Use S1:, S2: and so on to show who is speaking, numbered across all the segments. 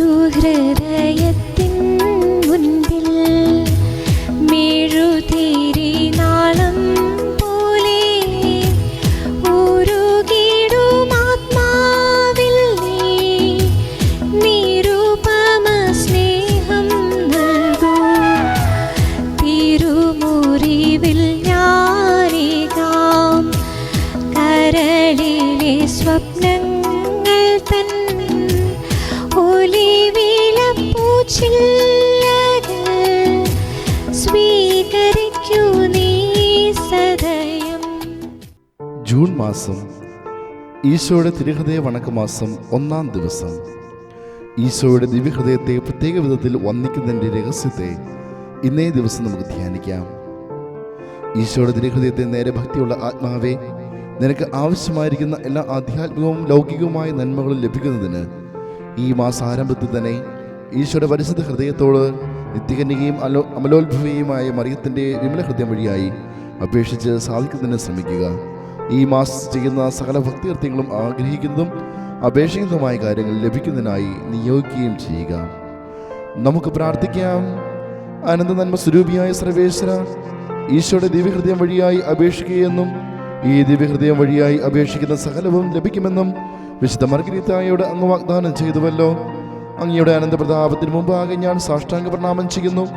S1: ഒരു ഹൃദയത്തിൻ മുൻപിൽ മെഴുതിരി നാളം പോലെ ഉരുകിടും ആത്മാവിൽ നീ. നിരുപമ സ്നേഹം നൽകൂ. തിരുമുറിവിൽ ഞാനേകാം. കരളിലെ സ്വപ്നങ്ങൾ
S2: ജൂൺ മാസം ഈശോയുടെ തിരുഹൃദയ വണക്കമാസം ഒന്നാം ദിവസം. ഈശോയുടെ ദിവ്യഹൃദയത്തെ പ്രത്യേക വിധത്തിൽ വന്ദിക്കുന്നതിന്റെ രഹസ്യത്തെ ഇന്നേ ദിവസം നമുക്ക് ധ്യാനിക്കാം. ഈശോയുടെ തിരുഹൃദയത്തെ നേരെ ഭക്തിയുള്ള ആത്മാവേ നിനക്ക് ആവശ്യമായിരിക്കുന്ന എല്ലാ ആധ്യാത്മികവും ലൗകികവുമായ നന്മകളും ലഭിക്കുന്നതിന് ഈ മാസാരംഭത്തിൽ തന്നെ ഈശോയുടെ പരിശുദ്ധ ഹൃദയത്തോട് നിത്യകന്യകയും അലോ അമലോത്ഭവിയുമായ മറിയത്തിന്റെ വിമല ഹൃദയം വഴിയായി അപേക്ഷിച്ച് സാധിക്കുന്നതിന് ശ്രമിക്കുക. ഈ മാസം ചെയ്യുന്ന സകല ഭക്തികൃത്യങ്ങളും ആഗ്രഹിക്കുന്നതും അപേക്ഷിക്കുന്നതുമായ കാര്യങ്ങൾ ലഭിക്കുന്നതിനായി നിയോഗിക്കുകയും ചെയ്യുക. നമുക്ക് പ്രാർത്ഥിക്കാം. അനന്ത നന്മ സ്വരൂപിയായ സർവേശ്വര ഈശോയുടെ ദിവ്യഹൃദയം വഴിയായി അപേക്ഷിക്കുകയെന്നും ഈ ദിവ്യഹൃദയം വഴിയായി അപേക്ഷിക്കുന്ന സകലവും ലഭിക്കുമെന്നും വിശുദ്ധ മർഗരീതായോട് അങ്ങ് വാഗ്ദാനം ചെയ്തുവല്ലോ. അങ്ങയുടെ അനന്തപ്രതാപത്തിന് മുമ്പാകെ ഞാൻ സാഷ്ടാംഗ പ്രണാമം ചെയ്യുന്നു.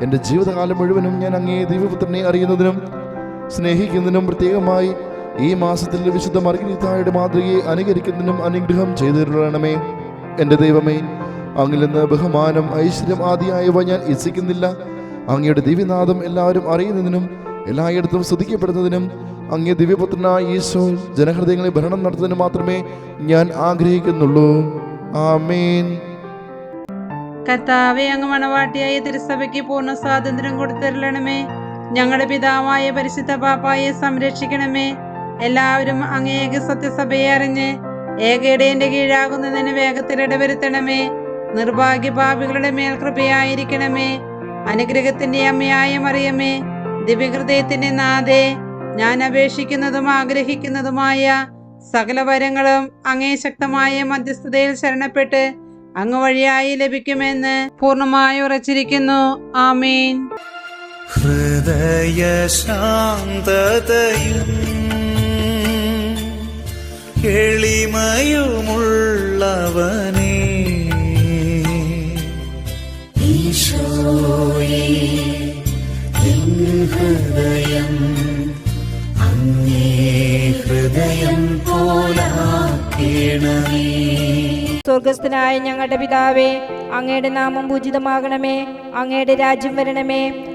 S2: എന്റെ ജീവിതകാലം മുഴുവനും ഞാൻ അങ്ങേ ദിവ്യപുത്രനെ അറിയുന്നതിനും സ്നേഹിക്കുന്നതിനും പ്രത്യേകമായി ഈ മാസത്തിൽ വിശുദ്ധ മർഗിനിതായുടെ മാതൃകയെ അനുകരിക്കുന്നതിനും അനുഗ്രഹം ചെയ്തിരണമേ എന്റെ ദൈവമേ അങ്ങിൽ നിന്ന് ബഹുമാനം ഐശ്വര്യം ആദിയായവ ഞാൻ ഇച്ഛിക്കുന്നില്ല അങ്ങയുടെ ദിവ്യനാഥം എല്ലാവരും അറിയുന്നതിനും എല്ലായിടത്തും സ്തുതിക്കപ്പെടുന്നതിനും അങ്ങേ ദിവ്യപുത്രനായ ഈശോ ജനഹൃദയങ്ങളെ ഭരണം നടത്തുന്നതിന് മാത്രമേ ഞാൻ ആഗ്രഹിക്കുന്നുള്ളൂ. ആമേൻ.
S3: കർത്താവെ അങ്ങ് മണവാട്ടിയായ തിരുസഭയ്ക്ക് പൂർണ സ്വാതന്ത്ര്യം കൊടുത്തരണമേ ഞങ്ങളുടെ പിതാവായ പരിശുദ്ധ പാപ്പായെ സംരക്ഷിക്കണമേ. എല്ലാവരും അങ്ങേക്ക് സത്യസഭയെ അറിഞ്ഞ് ഏകയിടേന്റെ കീഴാകുന്നതിന് വേഗത്തിൽ ഇടവരുത്തണമേ. നിർഭാഗ്യ പാപികളുടെ മേൽ കൃപയായിരിക്കണമേ. അനുഗ്രഹത്തിന്റെ അമ്മയായ മറിയമേ. ദിവ്യഹൃദയത്തിന്റെ നാഥേ ഞാൻ അപേക്ഷിക്കുന്നതും ആഗ്രഹിക്കുന്നതുമായ സകല വരങ്ങളും അങ്ങേ ശക്തമായ മധ്യസ്ഥതയിൽ ശരണപ്പെട്ട് അങ്ങ് വഴിയായി ലഭിക്കുമെന്ന് പൂർണമായി ഉറച്ചിരിക്കുന്നു. ആമീൻ.
S4: ഹൃദയശാന്തതയും എളിമയുമുള്ളവനേ ഈശോയേ എൻ ഹൃദയം അങ്ങേ ഹൃദയം പോലാക്കേണമേ.
S5: സ്വർഗസ്ഥനായ ഞങ്ങളുടെ പിതാവേ അങ്ങയുടെ നാമം പൂജിതമാകണമേ അങ്ങയുടെ രാജ്യം വരണമേ.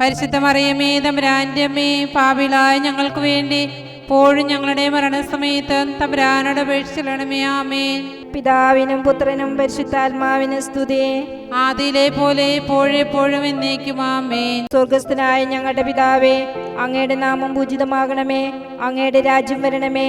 S3: പരിശുദ്ധ മറിയമേ തമ്പുരാന്റെ അമ്മേ പാപിളായ ഞങ്ങൾക്ക് വേണ്ടി പോഴും ഞങ്ങളുടെ മരണസമയത്ത് തമ്പുരാനോട് അപേക്ഷിച്ചിടണമേ ആമേൻ.
S5: പിതാവിനും പുത്രനും പരിശുദ്ധാത്മാവിനും സ്തുതി.
S3: ആദിയിലെ പോലെ എപ്പോഴെപ്പോഴും എന്നേക്കും ആമേൻ.
S5: സ്വർഗസ്ഥനായ ഞങ്ങളുടെ പിതാവേ അങ്ങയുടെ നാമം പൂജിതമാകണമേ അങ്ങയുടെ രാജ്യം വരണമേ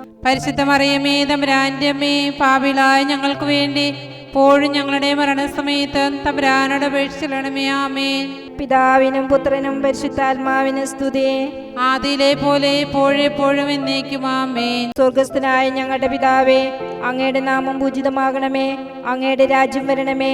S3: പരിശുദ്ധ മറിയമേ തമ്പുരാന്റെ അമ്മേ പാപിളായ ഞങ്ങൾക്ക് വേണ്ടി പോഴും ഞങ്ങളുടെ മരണസമയത്ത് തമ്പുരാനോട് അപേക്ഷിച്ചിടണമേ ആമേൻ.
S5: പിതാവിനും പുത്രനും പരിശുദ്ധാത്മാവിനും സ്തുതി.
S3: ആദിയിലെ പോലെ എപ്പോഴെപ്പോഴും എന്നേക്കും ആമേൻ.
S5: സ്വർഗസ്ഥനായ ഞങ്ങളുടെ പിതാവേ അങ്ങയുടെ നാമം പൂജിതമാകണമേ അങ്ങയുടെ രാജ്യം വരണമേ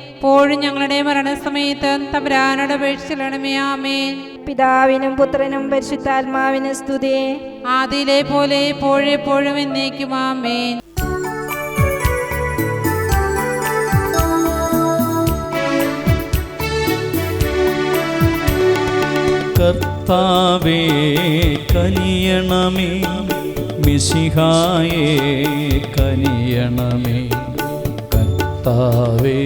S3: പോഴും ഞങ്ങളുടെ മരണസമയത്ത് തമ്പുരാനോട് അപേക്ഷിച്ചിടണമേ ആമേൻ.
S5: പിതാവിനും പുത്രനും പരിശുദ്ധാത്മാവിനും സ്തുതി.
S3: ആദിയിലെ പോലെ എപ്പോഴെപ്പോഴും എന്നേക്കും ആമേൻ.
S6: കർത്താവേ കനിയണമേ. മിശിഹായേ കനിയണമേ. കർത്താവേ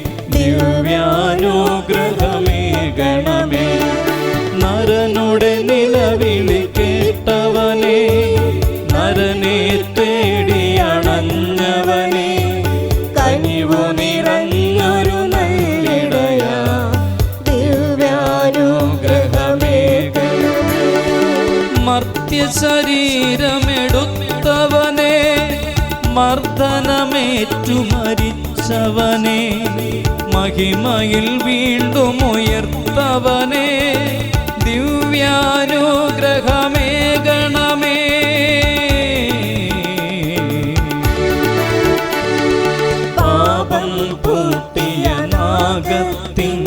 S6: ദിവ്യാനുഗ്രഹമേ ഗണമേ. നരനുടെ നിലവിളി കേട്ടവനെ നരനെ തേടിയണഞ്ഞവനെ കനിവു നിറഞ്ഞൊരു നല്ലിടയ. ദിവ്യാനുഗ്രഹമേകണമേ മർത്യ ശരീരമെടുത്തവനെ മർദ്ദനമേറ്റു മരിച്ചവനെ മഹിമയിൽ വീണ്ടും ഉയർത്തവനെ. ദിവ്യാനുഗ്രഹമേ ഗണമേ. പാപം പൂട്ടിയ നാഗത്തിൻ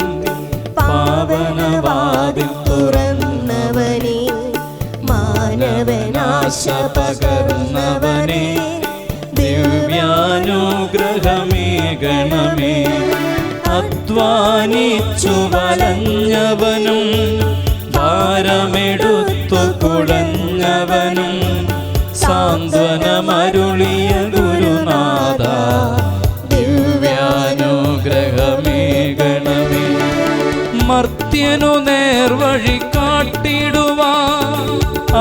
S6: പാവനവാതിൽ തുറന്നവനെ. മാനവനാശ പകർന്നവനെ. ദിവ്യാനുഗ്രഹമേ ഗണമേ. അധ്വാനിച്ചു വലഞ്ഞവനും ഭാരമെടുത്തു കുടഞ്ഞവനും. സാന്ത്വനമരുളിയ ഗുരുനാഥ ദിവ്യാനുഗ്രഹമേ ഗണമേ മർത്യനു നേർവഴി കാട്ടിടുവാ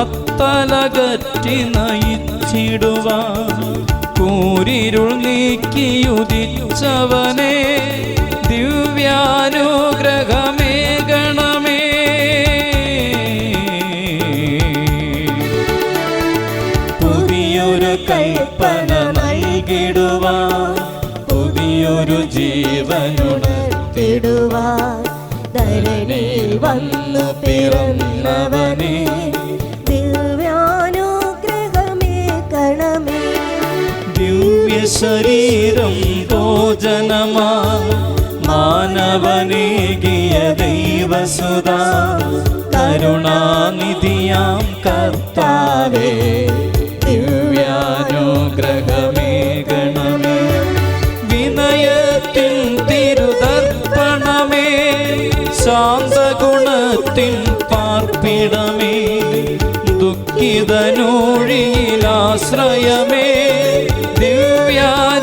S6: അത്തലകറ്റി നയിച്ചിടുവാ. കൂരിരുൾ നീക്കിയുദിച്ചവനെ ദിവ്യാനുഗ്രഹമേ ഗണമേ. പുതിയൊരു കൽപ്പന നൽകിടുവാൻ പുതിയൊരു ജീവനുണർത്തിടുവാൻ. ശരീരം ഭോജനമാ മാനവനേകിയ ദൈവസുത കരുണാനിധിയാം കർത്താവേ ദിവ്യാനുഗ്രഹമേ ഗണമേ വിനയത്തിൻ തിരുതർപ്പണമേ ശാന്തഗുണത്തിൻ പാർപ്പിടമേ ദുഃഖിതനൂഴിയിലാശ്രയമേ ദിവ്യാനുഗ്രഹമേ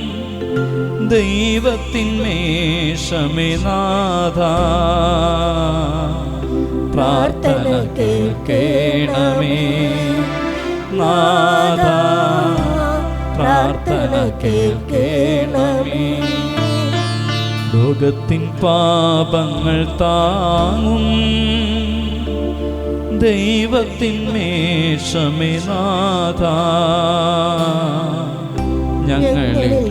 S6: ദൈവത്തിൻ മേഷമേ നാഥ പ്രാർത്ഥന കേൾക്കേണമേ. നാഥ പ്രാർത്ഥന കേൾക്കേണമേ. ലോകത്തിൻ പാപങ്ങൾ താങ്ങും. ദൈവത്തിൻ മേഷമേ നാഥ ഞങ്ങളിൽ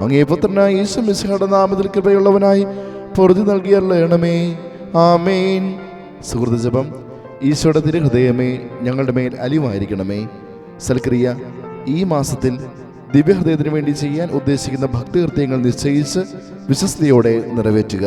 S2: അങ്ങേ പുത്രനായ യേശു മിശിഹയുടെ നാമത്തിൽ കൃപയുള്ളവനായി പൊറുതി നൽകിയല്ലണമേ ആമേൻ. സുഹൃത്ത് ജപം ഈശോയുടെ തിരുഹൃദയമേ ഞങ്ങളുടെ മേൽ അലിവായിരിക്കണമേ സൽക്രിയ ഈ മാസത്തിൽ ദിവ്യഹൃദയത്തിന് വേണ്ടി ചെയ്യാൻ ഉദ്ദേശിക്കുന്ന ഭക്തികൃത്യങ്ങൾ നിശ്ചയിച്ച് വിശ്വസ്തയോടെ നിറവേറ്റുക.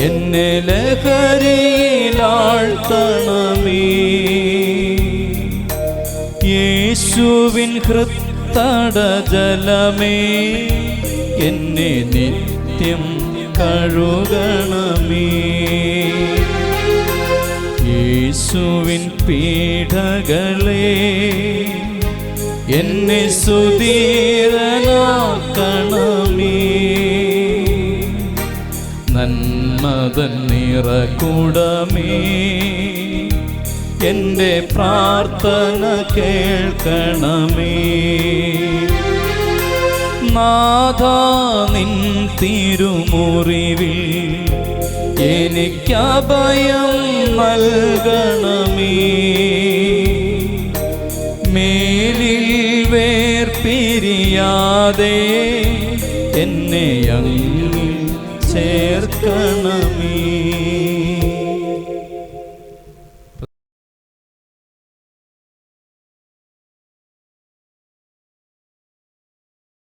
S6: എന്നെ ലഹരിയിലാഴ്ത്തണമേ. യേശുവിൻ ഹൃത്തടജലമേ. എന്നെ നിത്യം കഴുകണമേ. യേശുവിൻ പീഠകളെ എന്നെ സുധീരനാക്കണമേ നന്മതൻ നിറകുടമേ എന്റെ പ്രാർത്ഥന കേൾക്കണമേ. നാഥ നിൻ തിരുമുറിവിൽ എനിക്കഭയം നൽകണമേ. മേലിൽ വേർപിരിയാതെ എന്നെ അങ്ങിൽ ചേർക്കണമേ.